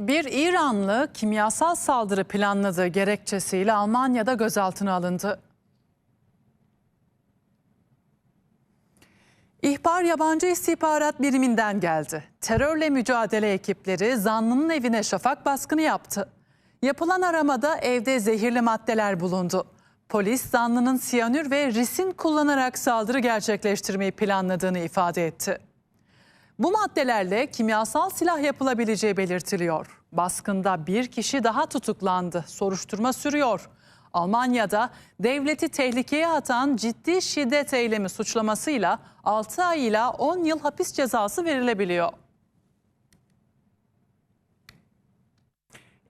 Bir İranlı kimyasal saldırı planladığı gerekçesiyle Almanya'da gözaltına alındı. İhbar yabancı istihbarat biriminden geldi. Terörle mücadele ekipleri zanlının evine şafak baskını yaptı. Yapılan aramada evde zehirli maddeler bulundu. Polis zanlının siyanür ve risin kullanarak saldırı gerçekleştirmeyi planladığını ifade etti. Bu maddelerle kimyasal silah yapılabileceği belirtiliyor. Baskında bir kişi daha tutuklandı. Soruşturma sürüyor. Almanya'da devleti tehlikeye atan ciddi şiddet eylemi suçlamasıyla 6 ay ile 10 yıl hapis cezası verilebiliyor.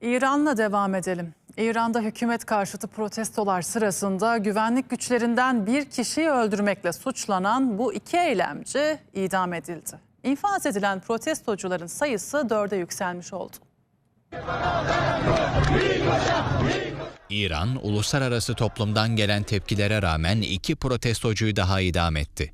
İran'la devam edelim. İran'da hükümet karşıtı protestolar sırasında güvenlik güçlerinden bir kişiyi öldürmekle suçlanan bu iki eylemci idam edildi. İnfaz edilen protestocuların sayısı dörde yükselmiş oldu. İran, uluslararası toplumdan gelen tepkilere rağmen iki protestocuyu daha idam etti.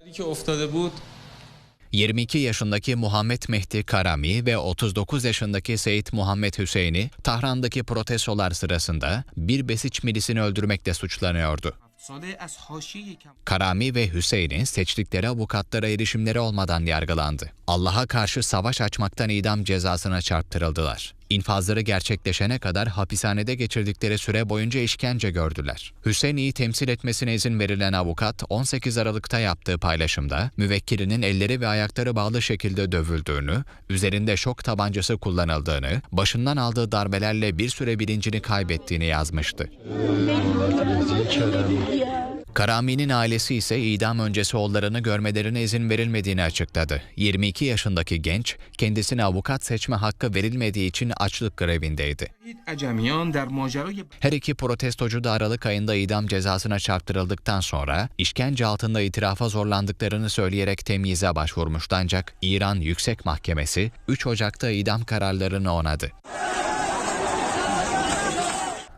22 yaşındaki Muhammed Mehdi Karami ve 39 yaşındaki Seyit Muhammed Hüseyin'i Tahran'daki protestolar sırasında bir besiç milisini öldürmekle suçlanıyordu. Karami ve Hüseyin'in seçtikleri avukatlara erişimleri olmadan yargılandı. Allah'a karşı savaş açmaktan idam cezasına çarptırıldılar. İnfazları gerçekleşene kadar hapishanede geçirdikleri süre boyunca işkence gördüler. Hüseyin'i temsil etmesine izin verilen avukat 18 Aralık'ta yaptığı paylaşımda müvekkilinin elleri ve ayakları bağlı şekilde dövüldüğünü, üzerinde şok tabancası kullanıldığını, başından aldığı darbelerle bir süre bilincini kaybettiğini yazmıştı. Karami'nin ailesi ise idam öncesi oğullarını görmelerine izin verilmediğini açıkladı. 22 yaşındaki genç kendisine avukat seçme hakkı verilmediği için açlık grevindeydi. Her iki protestocu da Aralık ayında idam cezasına çarptırıldıktan sonra işkence altında itirafa zorlandıklarını söyleyerek temyize başvurmuştu ancak İran Yüksek Mahkemesi 3 Ocak'ta idam kararlarını onadı.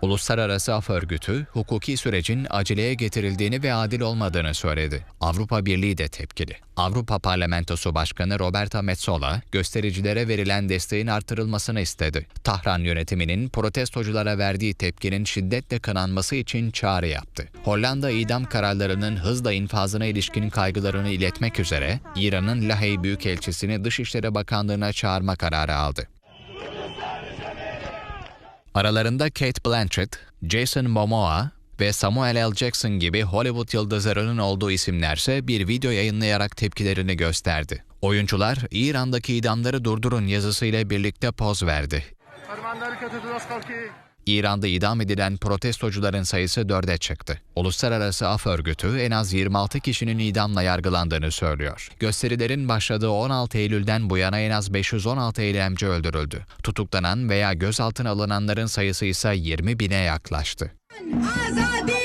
Uluslararası Af Örgütü, hukuki sürecin aceleye getirildiğini ve adil olmadığını söyledi. Avrupa Birliği de tepkili. Avrupa Parlamentosu Başkanı Roberta Metsola, göstericilere verilen desteğin artırılmasını istedi. Tahran yönetiminin protestoculara verdiği tepkinin şiddetle kınanması için çağrı yaptı. Hollanda idam kararlarının hızla infazına ilişkin kaygılarını iletmek üzere, İran'ın Lahey Büyükelçisini Dışişleri Bakanlığı'na çağırma kararı aldı. Aralarında Kate Blanchett, Jason Momoa ve Samuel L. Jackson gibi Hollywood yıldızlarının olduğu isimlerse bir video yayınlayarak tepkilerini gösterdi. Oyuncular İran'daki idamları durdurun yazısıyla birlikte poz verdi. İran'da idam edilen protestocuların sayısı dörde çıktı. Uluslararası Af Örgütü en az 26 kişinin idamla yargılandığını söylüyor. Gösterilerin başladığı 16 Eylül'den bu yana en az 516 eylemci öldürüldü. Tutuklanan veya gözaltına alınanların sayısı ise 20 bine yaklaştı. Azadi!